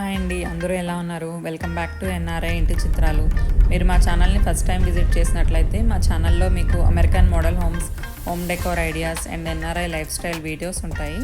Hi అండి అందరూ ఎలా ఉన్నారు? వెల్కమ్ బ్యాక్ టు ఎన్ఆర్ఐ ఇంటి చిత్రాలు. మీరు మా ఛానల్ని ఫస్ట్ టైం విజిట్ చేసినట్లయితే మా ఛానల్లో మీకు American model homes home decor ideas and NRI lifestyle videos ఉంటాయి.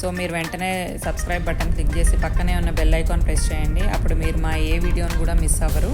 సో మీరు వెంటనే సబ్స్క్రైబ్ బటన్ క్లిక్ చేసి పక్కనే ఉన్న బెల్ ఐకాన్ ప్రెస్ చేయండి. అప్పుడు మీరు మా ఏ వీడియోని కూడా మిస్ అవ్వరు.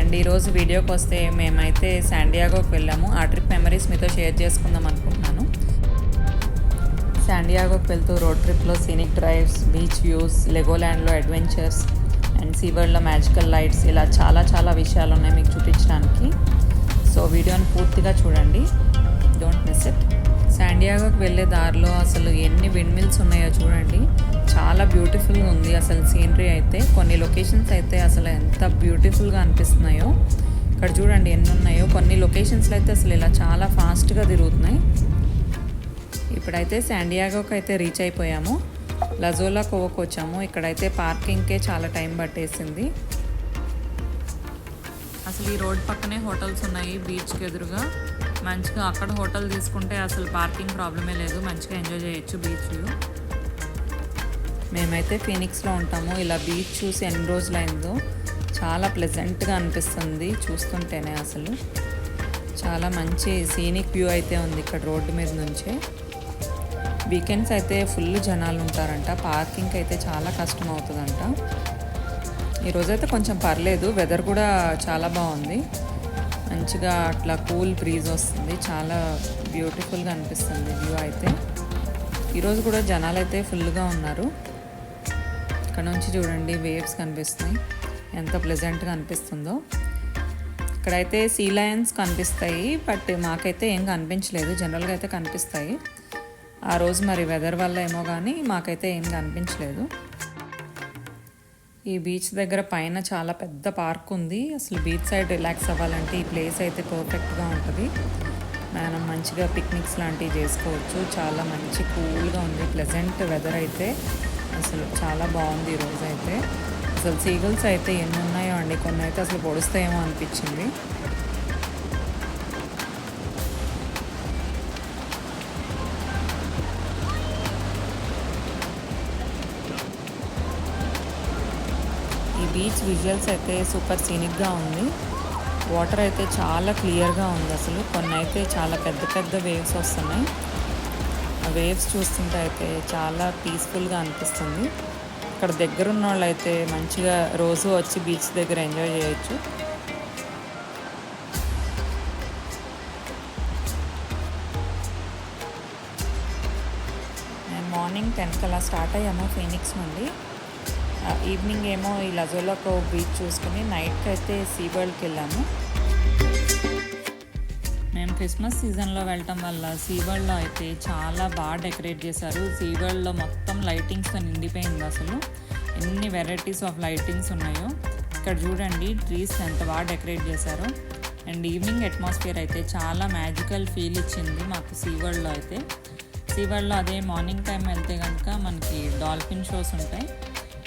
అండ్ ఈరోజు వీడియోకి వస్తే మేమైతే శాండియాగోకి వెళ్ళాము. ఆ ట్రిప్ మెమరీస్ మీతో షేర్ చేసుకుందాం అనుకుంటున్నాను శాండియాగోకి వెళ్తూ రోడ్ ట్రిప్లో సీనిక్ డ్రైవ్స్ బీచ్ వ్యూస్ లెగోల్యాండ్లో అడ్వెంచర్స్ అండ్ సీవర్డ్లో మ్యాజికల్ లైట్స్ ఇలా చాలా చాలా విషయాలు ఉన్నాయి మీకు చూపించడానికి. సో వీడియోని పూర్తిగా చూడండి. డోంట్ మిస్ ఇట్ శాండియాగోకి వెళ్ళే దారిలో అసలు ఎన్ని విండ్మిల్స్ ఉన్నాయో చూడండి. చాలా బ్యూటిఫుల్గా ఉంది అసలు సీనరీ అయితే. కొన్ని లొకేషన్స్ అయితే అసలు ఎంత బ్యూటిఫుల్గా అనిపిస్తున్నాయో. ఇక్కడ చూడండి ఎన్ని ఉన్నాయో. కొన్ని లొకేషన్స్లో అయితే అసలు ఇలా చాలా ఫాస్ట్గా తిరుగుతున్నాయి. ఇప్పుడైతే శాండియాగోకి అయితే రీచ్ అయిపోయాము. లజోలా కోవకు వచ్చాము. ఇక్కడైతే పార్కింగ్కే చాలా టైం పట్టేసింది. అసలు ఈ రోడ్ పక్కనే హోటల్స్ ఉన్నాయి బీచ్కి ఎదురుగా. మంచిగా అక్కడ హోటల్ తీసుకుంటే అసలు పార్కింగ్ ప్రాబ్లమే లేదు. మంచిగా ఎంజాయ్ చేయొచ్చు బీచ్ మేమైతే ఫీనిక్స్లో ఉంటాము. ఇలా బీచ్ చూసి ఎన్ని రోజులైందో చాలా ప్లెజెంట్గా అనిపిస్తుంది చూస్తుంటేనే అసలు. చాలా మంచి సీనిక్ వ్యూ అయితే ఉంది ఇక్కడ రోడ్డు మీద నుంచే. వీకెండ్స్ అయితే ఫుల్ జనాలు ఉంటారంట పార్కింగ్ అయితే చాలా కష్టం అవుతుందంట ఈరోజైతే కొంచెం పర్లేదు. వెదర్ కూడా చాలా బాగుంది మంచిగా అట్లా కూల్ బ్రీజ్ వస్తుంది. చాలా బ్యూటిఫుల్గా అనిపిస్తుంది వ్యూ అయితే. ఈరోజు కూడా జనాలు అయితే ఫుల్గా ఉన్నారు. ఇక్కడ నుంచి చూడండి వేవ్స్ కనిపిస్తున్నాయి. ఎంత ప్లెజెంట్గా అనిపిస్తుందో. ఇక్కడైతే సీ లయన్స్ కనిపిస్తాయి బట్ మాకైతే ఏం కనిపించలేదు. జనరల్గా అయితే కనిపిస్తాయి. ఆ రోజు మరి వెదర్ వల్ల ఏమో కానీ మాకైతే ఏం కనిపించలేదు. ఈ బీచ్ దగ్గర పైన చాలా పెద్ద పార్క్ ఉంది. అసలు బీచ్ సైడ్ రిలాక్స్ అవ్వాలంటే ఈ ప్లేస్ అయితే పర్ఫెక్ట్గా ఉంటుంది. మనం మంచిగా పిక్నిక్స్ లాంటివి చేసుకోవచ్చు. చాలా మంచి కూల్గా ఉంది. ప్లెజెంట్ వెదర్ అయితే అసలు చాలా బాగుంది ఈరోజు అయితే. అసలు సీగల్స్ అయితే ఎన్ని ఉన్నాయో అండి. కొన్ని అయితే అసలు పొడుస్తాయేమో అనిపించింది. బీచ్ విజువల్స్ అయితే సూపర్ సీనిక్గా ఉంది. వాటర్ అయితే చాలా క్లియర్గా ఉంది అసలు. కొన్ని అయితే చాలా పెద్ద పెద్ద వేవ్స్ వస్తున్నాయి. ఆ వేవ్స్ చూస్తుంటే అయితే చాలా పీస్ఫుల్గా అనిపిస్తుంది. ఇక్కడ దగ్గర ఉన్న వాళ్ళు అయితే మంచిగా రోజు వచ్చి బీచ్ దగ్గర ఎంజాయ్ చేయొచ్చు. నేను మార్నింగ్ టెన్కి అలా స్టార్ట్ అయ్యాము ఫీనిక్స్ నుండి. ఈవినింగ్ ఏమో ఈ లజోలాకో బీచ్ చూసుకుని నైట్కి అయితే సీ వరల్డ్కి వెళ్ళాము. మేము క్రిస్మస్ సీజన్లో వెళ్ళటం వల్ల సీ వరల్డ్లో అయితే చాలా బాగా డెకరేట్ చేశారు. సీ వరల్డ్లో మొత్తం లైటింగ్స్తో నిండిపోయింది అసలు. ఎన్ని వెరైటీస్ ఆఫ్ లైటింగ్స్ ఉన్నాయో. ఇక్కడ చూడండి ట్రీస్ ఎంత బాగా డెకరేట్ చేశారో. అండ్ ఈవినింగ్ అట్మాస్ఫియర్ అయితే చాలా మ్యాజికల్ ఫీల్ ఇచ్చింది మాకు సీ వరల్డ్లో అయితే. సీ వరల్డ్లో అదే మార్నింగ్ టైం వెళ్తే కనుక మనకి డాల్ఫిన్ షోస్ ఉంటాయి.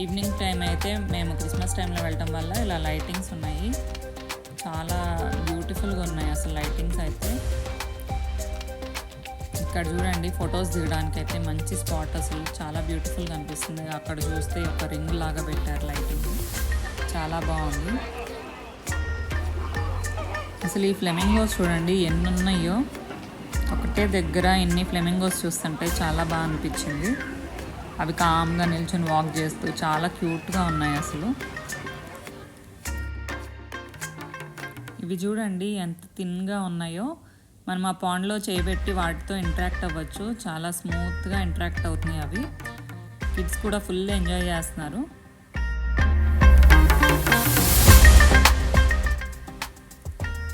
ఈవినింగ్ టైం అయితే మేము క్రిస్మస్ టైంలో వెళ్ళటం వల్ల ఇలా లైటింగ్స్ ఉన్నాయి. చాలా బ్యూటిఫుల్గా ఉన్నాయి అసలు లైటింగ్స్ అయితే. ఇక్కడ చూడండి ఫొటోస్ దిగడానికి అయితే మంచి స్పాట్ అసలు. చాలా బ్యూటిఫుల్గా అనిపిస్తుంది. అక్కడ చూస్తే ఒక రింగ్ లాగా పెట్టారు లైటింగ్. చాలా బాగుంది. అసలు ఈ ఫ్లెమింగోస్ చూడండి ఎన్ని ఉన్నాయో ఒకటే దగ్గర ఎన్ని ఫ్లెమింగోస్ చూస్తుంటే చాలా బాగా అనిపించింది. అవి కామ్గా నిల్చొని వాక్ చేస్తూ చాలా క్యూట్గా ఉన్నాయి అసలు. ఇవి చూడండి ఎంత థిన్గా ఉన్నాయో. మనం ఆ పాండ్లో చేయబెట్టి వాటితో ఇంటరాక్ట్ అవ్వచ్చు. చాలా స్మూత్గా ఇంటరాక్ట్ అవుతున్నాయి అవి. కిడ్స్ కూడా ఫుల్ ఎంజాయ్ చేస్తున్నారు.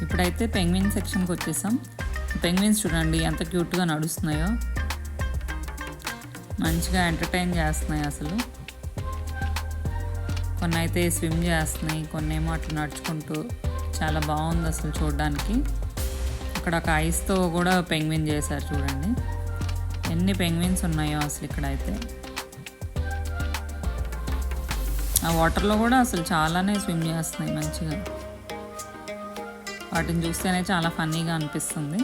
ఇప్పుడైతే పెంగ్విన్ సెక్షన్కి వచ్చేసాం. పెంగ్విన్స్ చూడండి ఎంత క్యూట్గా నడుస్తున్నాయో. మంచిగా ఎంటర్టైన్ చేస్తున్నాయి అసలు. కొన్ని అయితే స్విమ్ చేస్తున్నాయి కొన్ని ఏమో అట్లా నడుచుకుంటూ చాలా బాగుంది అసలు చూడడానికి. ఇక్కడ ఒక ఐస్తో కూడా పెంగ్విన్ చేశారు చూడండి. ఎన్ని పెంగ్విన్స్ ఉన్నాయో అసలు ఇక్కడ అయితే ఆ వాటర్లో కూడా అసలు చాలానే స్విమ్ చేస్తున్నాయి మంచిగా. వాటిని చూస్తేనే చాలా ఫన్నీగా అనిపిస్తుంది.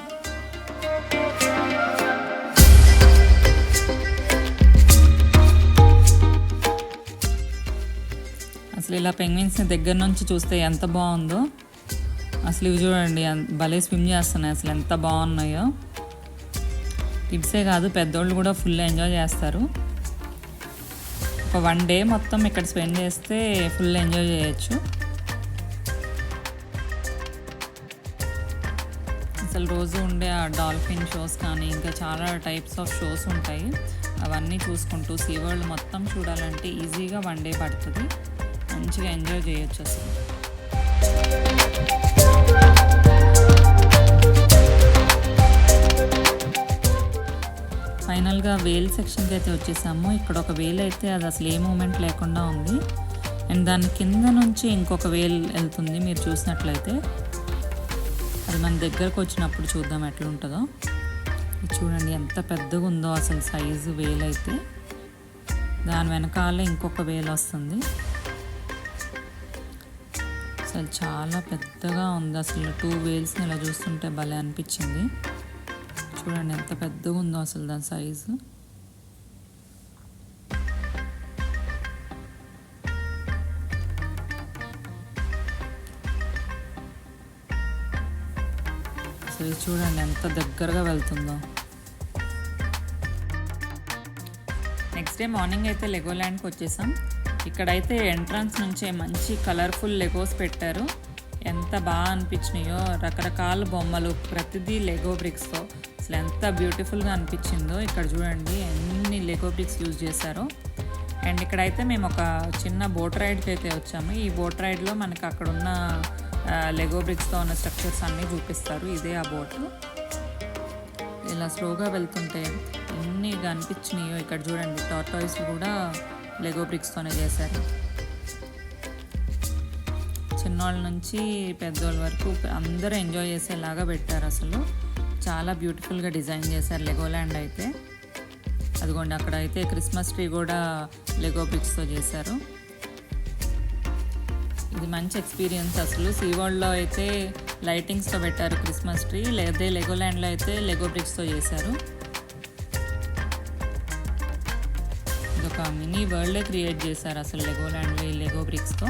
అసలు ఇలా పెంగ్విన్స్ని దగ్గర నుంచి చూస్తే ఎంత బాగుందో. అసలు ఇవి చూడండి భలే స్విమ్ చేస్తున్నాయి. అసలు ఎంత బాగున్నాయో. కిడ్సే కాదు పెద్దోళ్ళు కూడా ఫుల్ ఎంజాయ్ చేస్తారు. ఒక వన్ డే మొత్తం ఇక్కడ స్పెండ్ చేస్తే ఫుల్ ఎంజాయ్ చేయొచ్చు. అసలు రోజు ఉండే ఆ డాల్ఫిన్ షోస్ కానీ ఇంకా చాలా టైప్స్ ఆఫ్ షోస్ ఉంటాయి. అవన్నీ చూసుకుంటూ సీ వరల్డ్ మొత్తం చూడాలంటే ఈజీగా వన్ డే పడుతుంది. మంచిగా ఎంజాయ్ చేయొచ్చు అసలు. ఫైనల్గా వేల్ సెక్షన్కి అయితే వచ్చేసాము. ఇక్కడ ఒక వేల్ అయితే అది అసలు ఏ మూమెంట్ లేకుండా ఉంది. అండ్ దాని కింద నుంచి ఇంకొక వేల్ వెళ్తుంది మీరు చూసినట్లయితే. అది మన దగ్గరకు వచ్చినప్పుడు చూద్దాం ఎట్లా ఉంటుందో చూడండి ఎంత పెద్దగా ఉందో అసలు సైజు వేలైతే అయితే. దాని వెనకాల ఇంకొక వేలు వస్తుంది. అసలు చాలా పెద్దగా ఉంది. అసలు టూ వేల్స్ని ఇలా చూస్తుంటే భలే అనిపించింది. చూడండి ఎంత పెద్దగా ఉందో అసలు దాని సైజు. అసలు చూడండి ఎంత దగ్గరగా వెళ్తుందో. నెక్స్ట్ డే మార్నింగ్ అయితే లెగోల్యాండ్కి వచ్చేసాం. ఇక్కడైతే ఎంట్రన్స్ నుంచే మంచి కలర్ఫుల్ లెగోస్ పెట్టారు. ఎంత బాగా అనిపించినాయో రకరకాల బొమ్మలు ప్రతిదీ లెగో బ్రిక్స్తో అసలు ఎంత బ్యూటిఫుల్గా అనిపించిందో ఇక్కడ చూడండి ఎన్ని లెగో బ్రిక్స్ యూజ్ చేశారో. అండ్ ఇక్కడైతే మేము ఒక చిన్న బోట్ రైడ్కి అయితే వచ్చాము. ఈ బోట్ రైడ్లో మనకి అక్కడ ఉన్న లెగో బ్రిక్స్తో ఉన్న స్ట్రక్చర్స్ అన్నీ చూపిస్తారు. ఇదే ఆ బోట్. ఇలా స్లోగా వెళ్తుంటే ఎన్ని కనిపించినాయో ఇక్కడ చూడండి. టాటాయిస్ కూడా లెగో బ్రిక్స్తోనే చేశారు. చిన్నవాళ్ళ నుంచి పెద్దవాళ్ళ వరకు అందరూ ఎంజాయ్ చేసేలాగా పెట్టారు అసలు. చాలా బ్యూటిఫుల్గా డిజైన్ చేశారు లెగోల్యాండ్ అయితే. అదిగోండి అక్కడ అయితే క్రిస్మస్ ట్రీ కూడా లెగో బ్రిక్స్తో చేశారు. ఇది మంచి ఎక్స్పీరియన్స్ అసలు. సీ వరల్డ్లో అయితే లైటింగ్స్తో పెట్టారు క్రిస్మస్ ట్రీ లేదా లెగోల్యాండ్లో అయితే లెగో బ్రిక్స్తో చేశారు. ఒక మినీ వరల్డ్ క్రియేట్ చేశారు అసలు లెగోల్యాండ్లో ఈ లెగో బ్రిక్స్తో.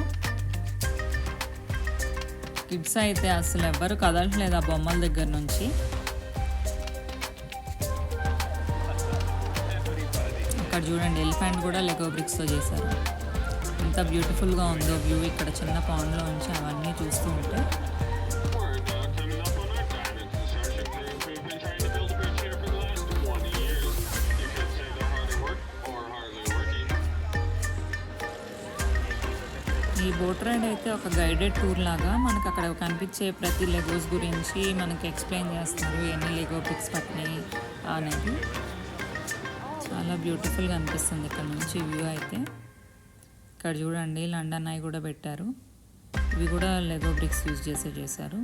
కిడ్స్ అయితే అసలు ఎవ్వరు కదలట్లేదు ఆ బొమ్మల దగ్గర నుంచి. ఇక్కడ చూడండి ఎలిఫెంట్ కూడా లెగో బ్రిక్స్తో చేశారు. ఎంత బ్యూటిఫుల్గా ఉందో వ్యూ ఇక్కడ చిన్న పాండ్లో ఉంచి అవన్నీ చూస్తూ ఉంటే. బోట్ రైడ్ అయితే ఒక గైడెడ్ టూర్ లాగా మనకు అక్కడ కనిపించే ప్రతి లెగోస్ గురించి మనకి ఎక్స్ప్లెయిన్ చేస్తారు ఎన్ని లెగో పిక్స్ పట్టినాయి అనేది. చాలా బ్యూటిఫుల్గా అనిపిస్తుంది ఇక్కడ నుంచి వ్యూ అయితే. ఇక్కడ చూడండి లండన్ అవి కూడా పెట్టారు. ఇవి కూడా లెగో బ్రిక్స్ యూజ్ చేసే చేశారు.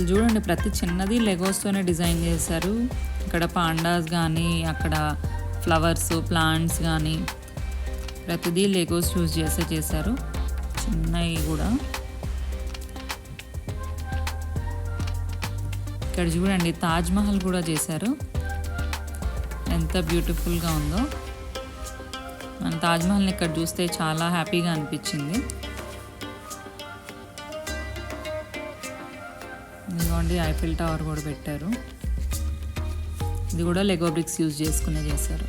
అసలు చూడండి ప్రతి చిన్నది లెగోస్తోనే డిజైన్ చేశారు. ఇక్కడ పాండాస్ కానీ అక్కడ ఫ్లవర్స్ ప్లాంట్స్ కానీ ప్రతిదీ లెగోస్ యూజ్ చేసే చేశారు. చిన్నవి కూడా. ఇక్కడ చూడండి తాజ్మహల్ కూడా చేశారు. ఎంత బ్యూటిఫుల్గా ఉందో. మన తాజ్మహల్ని ఇక్కడ చూస్తే చాలా హ్యాపీగా అనిపించింది. ఇదిగోండి ఐఫిల్ టవర్ కూడా పెట్టారు. ఇది కూడా లెగో బ్రిక్స్ యూజ్ చేసుకునే చేశారు.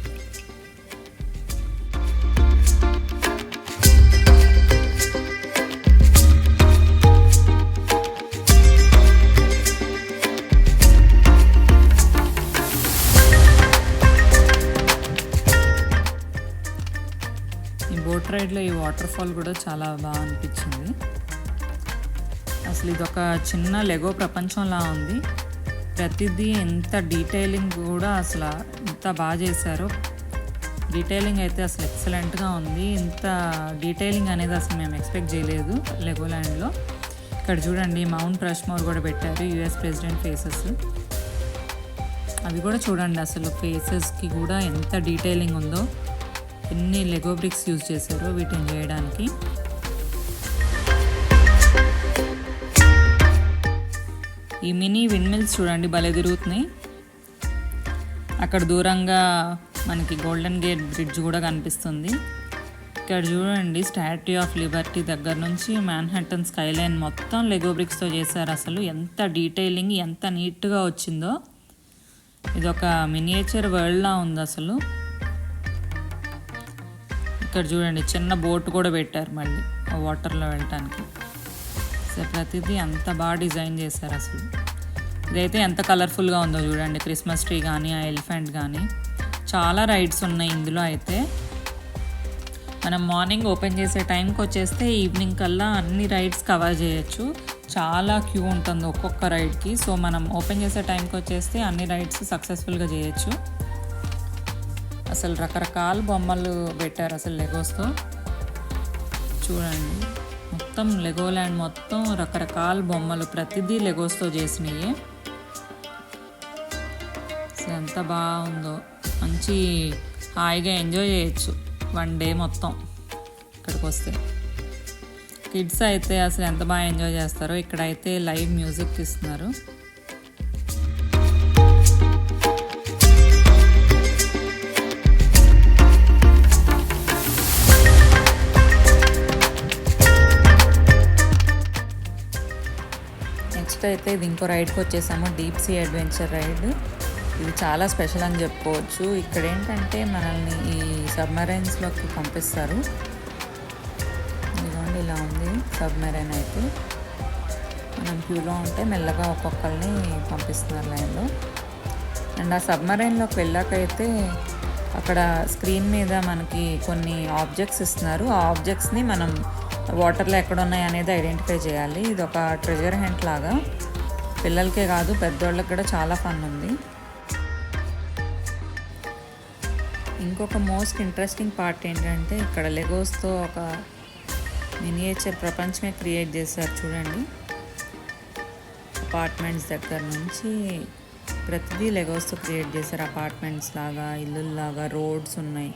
ఈ బోట్ రైడ్లో ఈ వాటర్ ఫాల్ కూడా చాలా బాగా అనిపించింది. అసలు ఇది ఒక చిన్న లెగో ప్రపంచంలా ఉంది. ప్రతిదీ ఎంత డీటెయిలింగ్ కూడా అసలు ఎంత బాగా చేశారో. డీటెయిలింగ్ అయితే అసలు ఎక్సలెంట్గా ఉంది. ఇంత డీటెయిలింగ్ అనేది అసలు మేము ఎక్స్పెక్ట్ చేయలేదు లెగోల్యాండ్లో ఇక్కడ చూడండి మౌంట్ రష్మోర్ కూడా పెట్టారు యుఎస్ ప్రెసిడెంట్ ఫేసెస్. అవి కూడా చూడండి అసలు ఫేసెస్కి కూడా ఎంత డీటెయిలింగ్ ఉందో. ఎన్ని లెగో బ్రిక్స్ యూజ్ చేశారో వీటిని చేయడానికి. ఈ మినీ విండ్మిల్స్ చూడండి భలే తిరుగుతున్నాయి. అక్కడ దూరంగా మనకి గోల్డెన్ గేట్ బ్రిడ్జ్ కూడా కనిపిస్తుంది. ఇక్కడ చూడండి స్టాట్యూ ఆఫ్ లిబర్టీ దగ్గర నుంచి మ్యాన్హట్టన్ స్కైలైన్ మొత్తం లెగో బ్రిక్స్తో చేశారు అసలు. ఎంత డీటెయిలింగ్ ఎంత నీట్గా వచ్చిందో. ఇది ఒక మినియేచర్ వరల్డ్లా ఉంది అసలు. ఇక్కడ చూడండి చిన్న బోట్ కూడా పెట్టారు మళ్ళీ ఆ వాటర్లో వెళ్ళటానికి. సో ప్రతిదీ అంత బాగా డిజైన్ చేశారు అసలు. ఇదైతే ఎంత కలర్ఫుల్గా ఉందో చూడండి. క్రిస్మస్ ట్రీ కానీ ఆ ఎలిఫెంట్ కానీ. చాలా రైడ్స్ ఉన్నాయి ఇందులో అయితే. మనం మార్నింగ్ ఓపెన్ చేసే టైంకి వచ్చేస్తే ఈవినింగ్ కల్లా అన్ని రైడ్స్ కవర్ చేయొచ్చు. చాలా క్యూ ఉంటుంది ఒక్కొక్క రైడ్కి. సో మనం ఓపెన్ చేసే టైంకి వచ్చేస్తే అన్ని రైడ్స్ సక్సెస్ఫుల్గా చేయొచ్చు. అసలు రకరకాల బొమ్మలు పెట్టారు అసలు లెగోస్తో చూడండి. మొత్తం లెగో ల్యాండ్ మొత్తం రకరకాల బొమ్మలు ప్రతిదీ లెగోస్తో చేసినవి ఎంత బాగుందో. మంచి హాయిగా ఎంజాయ్ చేయొచ్చు వన్ డే మొత్తం ఇక్కడికి వస్తే కిడ్స్ అయితే అసలు ఎంత బాగా ఎంజాయ్ చేస్తారో ఇక్కడైతే లైవ్ మ్యూజిక్ ఇస్తున్నారు. నెక్స్ట్ అయితే ఇది ఇంకో రైడ్కి వచ్చేసాము. Deep sea adventure ride. ఇది చాలా స్పెషల్ అని చెప్పుకోవచ్చు. ఇక్కడ ఏంటంటే మనల్ని ఈ సబ్మరైన్స్లోకి పంపిస్తారు. ఇదిగోండి ఇలా ఉంది సబ్మెరైన్ అయితే. మనం క్యూలో ఉంటే మెల్లగా ఒక్కొక్కరిని పంపిస్తున్నారు లైన్లో. అండ్ ఆ సబ్మరైన్లోకి వెళ్ళాకైతే అక్కడ స్క్రీన్ మీద మనకి కొన్ని ఆబ్జెక్ట్స్ ఇస్తున్నారు. ఆ ఆబ్జెక్ట్స్ని మనం వాటర్లో ఎక్కడ ఉన్నాయి అనేది ఐడెంటిఫై చేయాలి. ఇది ఒక ట్రెజర్ హెంట్ లాగా. పిల్లలకే కాదు పెద్దోళ్ళకి కూడా చాలా ఫన్ ఉంది. ఇంకొక మోస్ట్ ఇంట్రెస్టింగ్ పార్ట్ ఏంటంటే ఇక్కడ లెగోస్తో ఒక మినియేచర్ ప్రపంచమే క్రియేట్ చేశారు చూడండి. అపార్ట్మెంట్స్ దగ్గర నుంచి ప్రతిదీ లెగోస్తో క్రియేట్ చేశారు. అపార్ట్మెంట్స్ లాగా ఇల్లుల్లాగా రోడ్స్ ఉన్నాయి.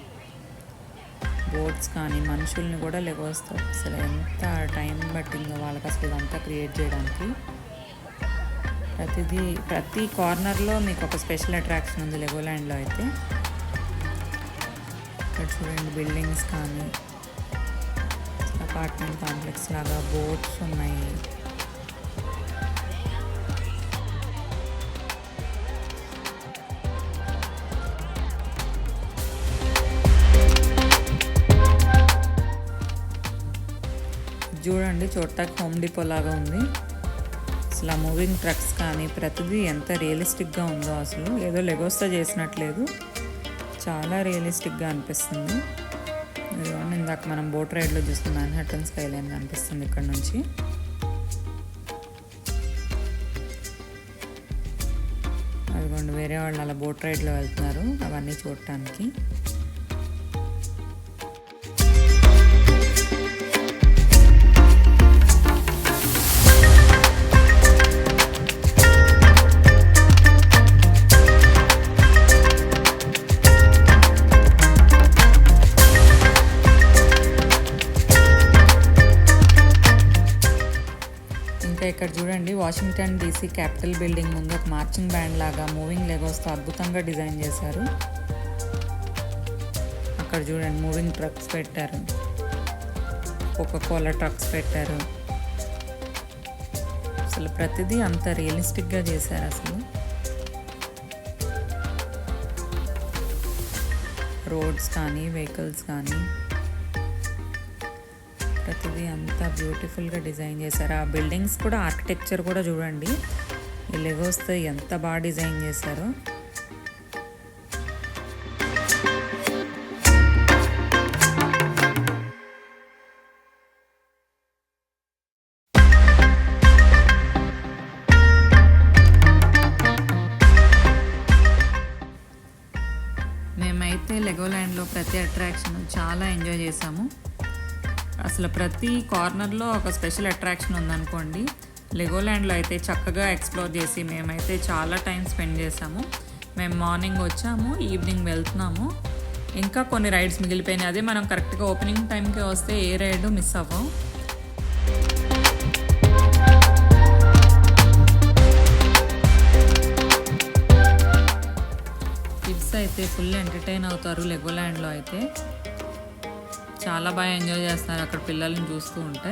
బోట్స్ కానీ మనుషుల్ని కూడా లెగోస్తో అసలు ఎంత టైం పట్టిందో వాళ్ళకి అసలు ఇదంతా క్రియేట్ చేయడానికి. ప్రతిదీ ప్రతి కార్నర్లో మీకు ఒక స్పెషల్ అట్రాక్షన్ ఉంది లెగోల్యాండ్లో అయితే. ఇక్కడ చూడండి బిల్డింగ్స్ కానీ అపార్ట్మెంట్ కాంప్లెక్స్ లాగా బోట్స్ ఉన్నాయి. చూడండి చూడటానికి హోమ్ డిపో లాగా ఉంది. అసలు ఆ మూవింగ్ ట్రక్స్ కానీ ప్రతిదీ ఎంత రియలిస్టిక్గా ఉందో అసలు. ఏదో లెగోస్తో చేసినట్లేదు. చాలా రియలిస్టిక్గా అనిపిస్తుంది. ఇదిగోండి ఇందాక మనం బోట్ రైడ్లో చూసిన మ్యాన్హట్టన్ స్కై లైన్ కనిపిస్తుంది ఇక్కడ నుంచి. అదిగోండి వేరే వాళ్ళు అలా బోట్ రైడ్లో వెళ్తున్నారు. అవన్నీ చూడటానికి. వాషింగ్టన్ డీసీ క్యాపిటల్ బిల్డింగ్ ముందు ఒక మార్చింగ్ బ్యాండ్ లాగా మూవింగ్ లెగోస్తో అద్భుతంగా డిజైన్ చేశారు. అక్కడ చూడండి మూవింగ్ ట్రక్స్ పెట్టారు. కోకా కోలా ట్రక్స్ పెట్టారు. అసలు ప్రతిదీ అంత రియలిస్టిక్గా చేశారు అసలు. రోడ్స్ కానీ వెహికల్స్ కానీ ప్రతిదీ అంత బ్యూటిఫుల్గా డిజైన్ చేశారు. ఆ బిల్డింగ్స్ కూడా ఆర్కిటెక్చర్ కూడా చూడండి. ఈ లెగోస్తో ఎంత బాగా డిజైన్ చేశారో. మేమైతే లెగోల్యాండ్లో ప్రతి అట్రాక్షన్ చాలా ఎంజాయ్ చేసాము అసలు ప్రతి కార్నర్లో ఒక స్పెషల్ అట్రాక్షన్ ఉందనుకోండి. లెగోల్యాండ్లో అయితే చక్కగా ఎక్స్ప్లోర్ చేసి మేమైతే చాలా టైం స్పెండ్ చేసాము మేము మార్నింగ్ వచ్చాము ఈవినింగ్ వెళ్తున్నాము. ఇంకా కొన్ని రైడ్స్ మిగిలిపోయినాయి. అదే మనం కరెక్ట్గా ఓపెనింగ్ టైంకి వస్తే ఏ రైడ్ మిస్ అవ్వం. కిడ్స్ అయితే ఫుల్ ఎంటర్టైన్ అవుతారు లెగోల్యాండ్లో అయితే. చాలా బాగా ఎంజాయ్ చేస్తున్నారు అక్కడ పిల్లల్ని చూస్తూ ఉంటే.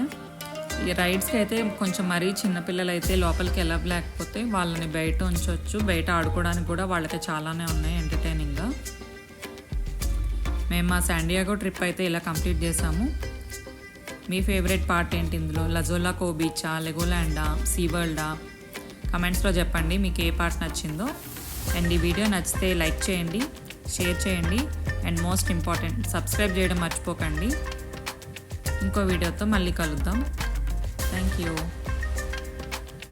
ఈ రైడ్స్కి అయితే కొంచెం మరీ చిన్నపిల్లలు అయితే లోపలికి వెళ్ళలేకపోతే వాళ్ళని బయట ఉంచవచ్చు బయట ఆడుకోవడానికి కూడా వాళ్ళకి చాలానే ఉన్నాయి ఎంటర్టైనింగ్గా మేము మా శాండియాగో ట్రిప్ అయితే ఇలా కంప్లీట్ చేసాము. మీ ఫేవరెట్ పార్ట్ ఏంటి ఇందులో? లజోలా కో బీచా లెగోల్యాండా సీవరల్డా కమెంట్స్లో చెప్పండి మీకు ఏ పార్ట్ నచ్చిందో. అండ్ ఈ వీడియో నచ్చితే లైక్ చేయండి. షేర్ చేయండి. అండ్ మోస్ట్ ఇంపార్టెంట్ సబ్స్క్రైబ్ చేయడం మర్చిపోకండి. ఇంకో వీడియోతో మళ్ళీ కలుద్దాం. Thank you.